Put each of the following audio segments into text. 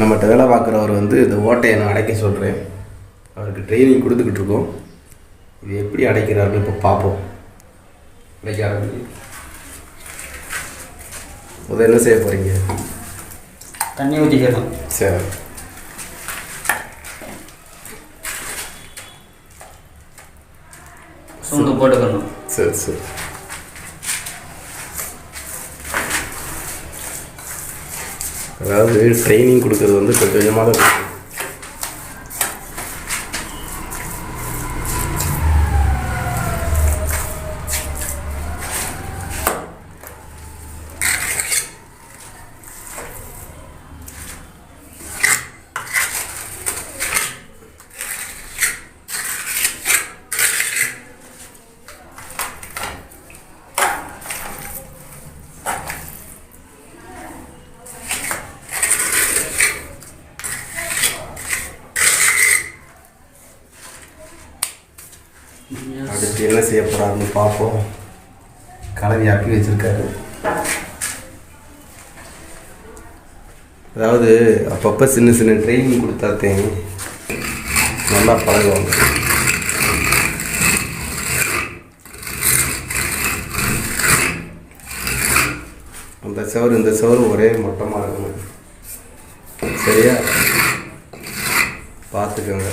நம்மகிட்ட வேலை பார்க்குறவர் வந்து இந்த ஓட்டையை நான் அடைக்க சொல்கிறேன் அவருக்கு ட்ரைனிங் கொடுத்துக்கிட்டு இருக்கோம். இது எப்படி அடைக்கிறாருன்னு இப்போ பார்ப்போம். அடைக்க ஆரம்பி முதல்ல என்ன செய்ய போகிறீங்க தண்ணி ஊற்றிக்கலாம் சரி. சூண்டு போட்டுக்கணும். சரி சரி. அதாவது ட்ரைனிங் கொடுக்கறது வந்து கொஞ்சம் கொஞ்சமாக தான் கொடுக்கணும். அடுத்து என்ன செய்ய போகிறாருன்னு பார்ப்போம். கலவி அப்பி வச்சுருக்காரு. அதாவது அப்பப்போ சின்ன சின்ன ட்ரைனிங் கொடுத்தாத்தே நல்லா பழகுவாங்க. அந்த சவர் இந்த சவர் ஒரே மட்டமாக இருக்கணும். சரியா? பார்த்துக்கோங்க.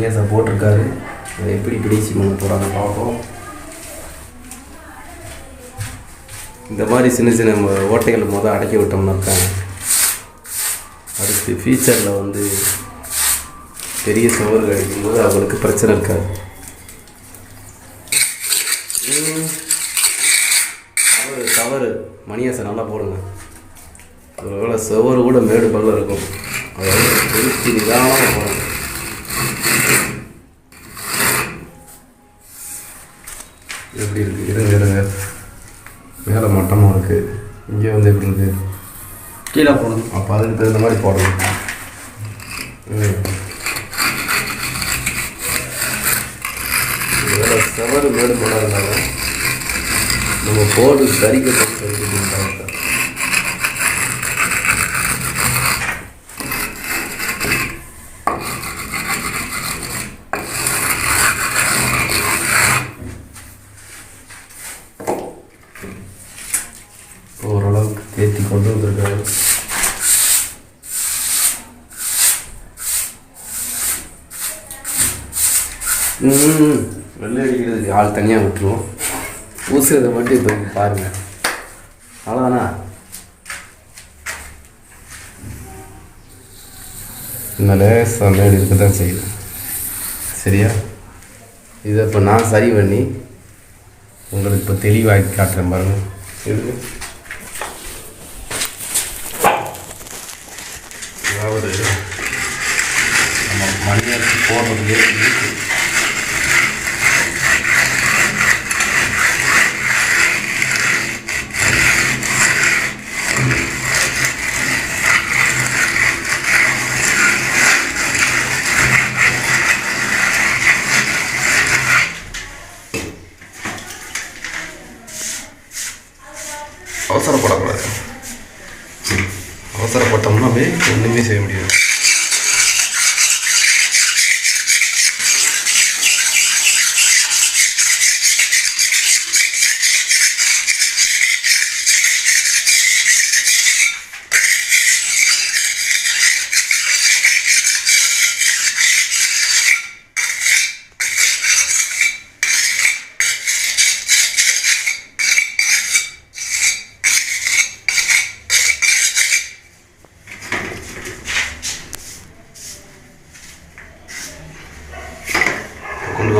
மணியாசா போட்டிருக்காரு. அதை எப்படி பிடிச்சி பண்ண போகிறாங்க பார்ப்போம். இந்த மாதிரி சின்ன சின்ன ஓட்டைகள் மொதல் அடக்கி விட்டோம்னாக்கா அடுத்து ஃபியூச்சரில் வந்து பெரிய சவால் கிடைக்கும்போது அவங்களுக்கு பிரச்சனை இருக்காது. தவறு தவறு. மணியாசை நல்லா போடுங்க. ஒருவேளை சவறு கூட மேடு பல்ல இருக்கும். அதாவது நிதானமாக போடுங்க. எப்படி இருக்கு? இருங்க இருங்க. மேலே மட்டமாக இருக்கு. இங்கே வந்து எப்படி இருக்கு? கீழே போடணும் அப்போ அதுக்கு தகுந்த மாதிரி போடணும். செவரு மேடு இருந்தாலும் நம்ம போர்டு சரிக்கப்பட்டு கொண்டு வந்திருக்காரு வெள்ளை அடிக்கிறதுக்கு ஆள் தனியாக விட்டுருவோம். ஊசுறதை மட்டும் இப்போ இங்க பாருங்க. அவ்வளோதானா லேசாக மேடு இருக்க தான் செய்யுது. சரியா? இதை இப்போ நான் சரி பண்ணி உங்களுக்கு இப்போ தெளிவாக்கி காட்டுறேன் பாருங்க. இருக்கு. அதாவது நம்ம மணியாச்சு போடுறதுலே இருக்கு அவசரப்படக்கூடாது அவசரப்பட்டோம்னா அப்படியே ஒன்றுமே செய்ய முடியாது.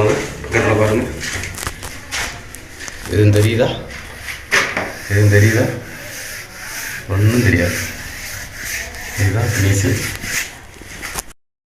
கொண்டு வாங்க பக்கத்தில் பாருங்க எதுவும் தெரியுதா எதுவும் தெரியுதா ஒன்றும் தெரியாது இதுதான் ஃபினிஷிங்